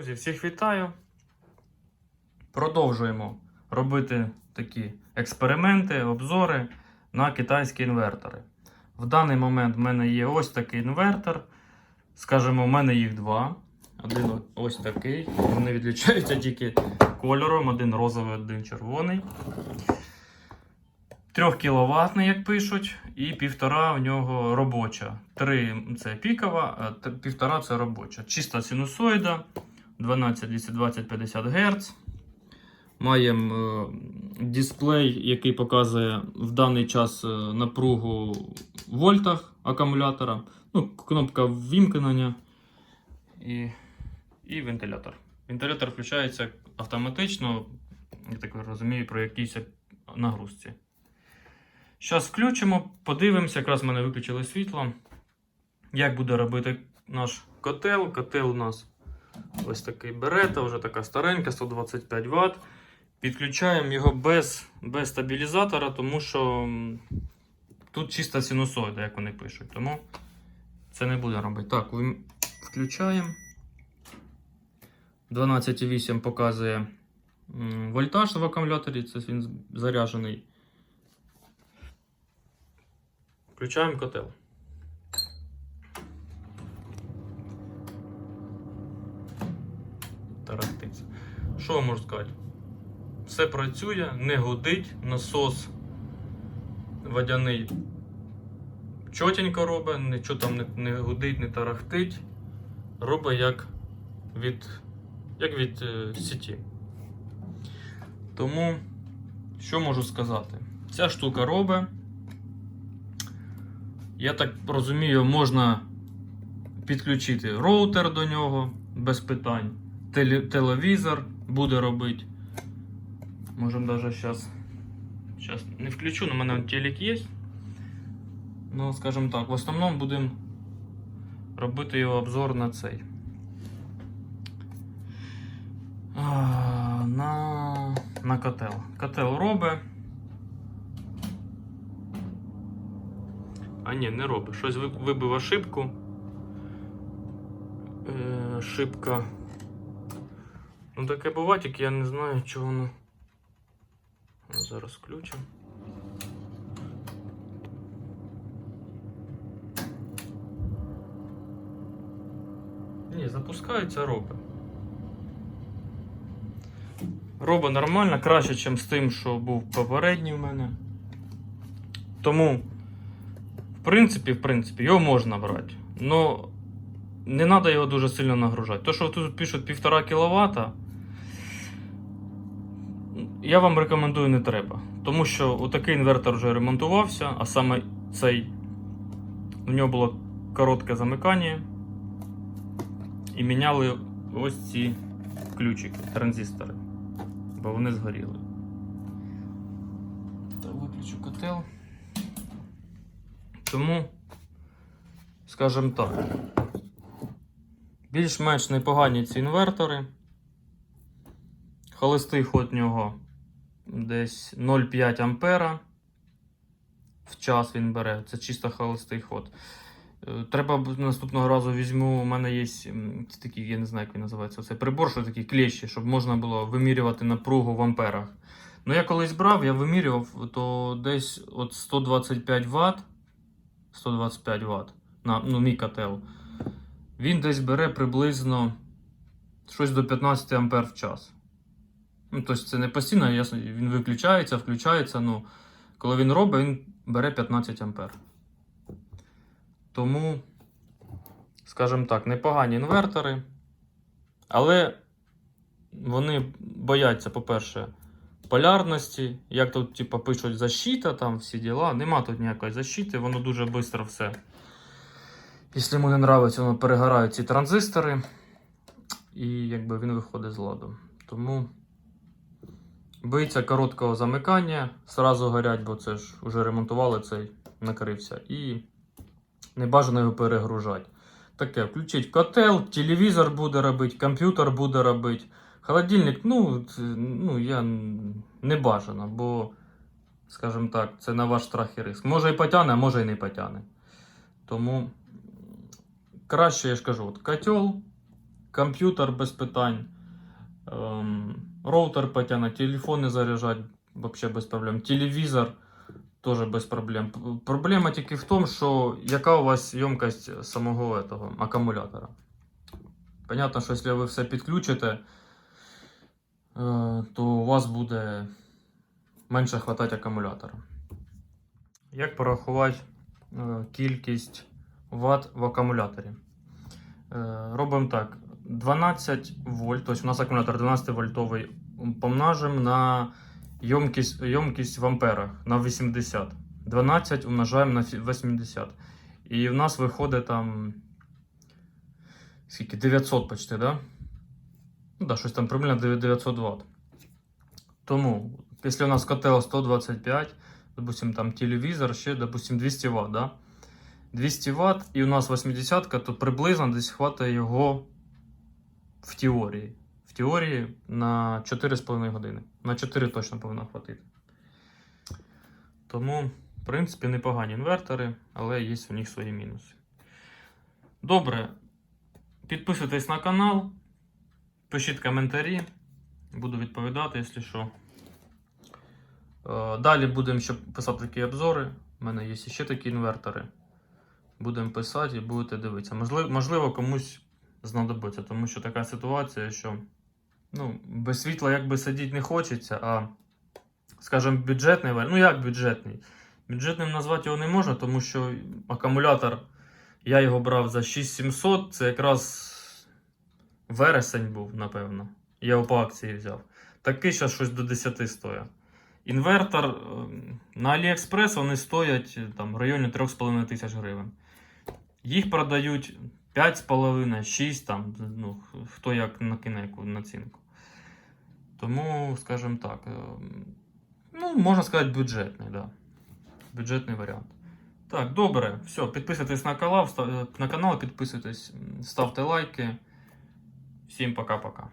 Друзі, всіх вітаю. Продовжуємо робити такі експерименти, обзори на китайські інвертори. В даний момент в мене є ось такий інвертор. Скажімо, в мене їх два. Один ось такий. Вони відлічаються тільки кольором: один розовий, один червоний. 3 кВт, як пишуть, і півтора в нього робоча. 3 це пікова, а півтора це робоча. Чиста синусоїда 12 220 50 Гц. Маємо е, дисплей, який показує в даний час е, напругу в вольтах акумулятора. Ну, кнопка ввімкнення і, і вентилятор. Вентилятор включається автоматично, я так розумію, про якійсь нагрузці. Зараз включимо, подивимося, якраз в мене виключили світло. Як буде робити наш котел. Котел у нас ось такий берета, вже така старенька, 125 Вт. Підключаємо його без, без стабілізатора, тому що тут чиста синусоїда, як вони пишуть. Тому це не буде робити. Так, включаємо. 12,8 показує вольтаж в акумуляторі, це він заряджений. Включаємо котел. Що я можу сказати? Все працює, не гудить, насос водяний чотенько робить, нічого там не, не гудить, не тарахтить. Робить як від, як від е, сіті. Тому, що можу сказати? Ця штука робить. Я так розумію, можна підключити роутер до нього без питань. Телевізор буде робити. Можемо навіть зараз. Зараз не включу, але в мене телек є. Ну, скажімо так, в основному будемо робити його обзор на цей. На, на котел. Котел робить. А ні, не робить. Щось вибив ошибку. Е, шибка. Ну таке буває, тільки я не знаю, чого воно. Ну, Зараз включимо. Ні, запускається робить. Робить нормально, краще, ніж з тим, що був попередній в мене. Тому в принципі, в принципі, його можна брати. Но не треба його дуже сильно нагружати. То, що тут пишуть 1,5 кВт, я вам рекомендую не треба. Тому що такий інвертор вже ремонтувався, а саме цей у нього було коротке замикання. І міняли ось ці ключики, транзистори. Бо вони згоріли. Так, виключу котел. Тому, скажімо так, більш-менш непогані ці інвертори. Холостий ход нього десь 0,5 ампера. В час він бере. Це чисто холостий ход. Е, Треба наступного разу візьму. У мене є такі, я не знаю, як він називається. Це прибор, що такі клещі, щоб можна було вимірювати напругу в амперах. Ну, я колись брав, я вимірював, то десь от 125 Вт. 125 Вт. На, ну, мій котел. Він десь бере приблизно щось до 15 ампер в час. Ну, тобто це не постійно, ясно, він виключається, включається. Ну, коли він робить, він бере 15 ампер. Тому, скажімо так, непогані інвертори. Але вони бояться, по-перше, полярності. Як тут, типу, пишуть защита, там всі діла. Нема тут ніякої защити, воно дуже швидко все. Якщо йому не подобається, воно перегорають ці транзистори. І якби він виходить з ладу. Тому боїться короткого замикання, сразу горять, бо це ж вже ремонтували цей, накрився. І не бажано його перегружати. Таке, включить котел, телевізор буде робити, комп'ютер буде робити. Холодильник, ну, ну я не бажано, бо, скажімо так, це на ваш страх і риск. Може і потягне, а може і не потягне. Тому краще, я ж кажу, от котел, комп'ютер без питань, роутер потягнути, телефони заряджати взагалі без проблем. Телевізор теж без проблем. Проблема тільки в тому, що яка у вас ємкость самого этого, акумулятора. Понятно, що якщо ви все підключите, е, то у вас буде менше хватати акумулятора. Як порахувати е, кількість Вт в акумуляторі? Е, Робимо так: 12 вольт, тобто у нас акумулятор 12 вольтовий, помножимо на ємкість, ємкість в амперах на 80. 12 умножаємо на 80. І в нас виходить там. Скільки? 900 почти, да? Ну да, щось там приблизно 900 Вт. Тому, якщо у нас котел 125, допустим, там телевізор ще, допустим, 200 Вт, да? 200 Вт і у нас 80, то приблизно десь хватає його в теорії. В теорії на 4,5 години. На 4 точно повинно хватити. Тому, в принципі, непогані інвертори, але є у них свої мінуси. Добре. Підписуйтесь на канал, пишіть коментарі, буду відповідати, якщо що. Е, Далі будемо ще писати такі обзори. У мене є ще такі інвертори. Будемо писати і будете дивитися. Можливо, комусь знадобиться, тому що така ситуація, що ну, без світла якби сидіти не хочеться, а, скажімо, бюджетний варіант. Ну як бюджетний? Бюджетним назвати його не можна, тому що акумулятор, я його брав за 6700, це якраз вересень був, напевно. Я його по акції взяв. Такий зараз щось до 10 стоїть. Інвертор ем, на AliExpress вони стоять е, там, в районі 3,5 тисяч гривень. Їх продають 5,5, 6, там, ну, хто як накине яку націнку. Тому, скажімо так, ем, ну, можна сказати, бюджетний, да. бюджетний варіант. Так, добре, все, підписуйтесь на канал, на канал, підписуйтесь, ставте лайки. Всім пока-пока.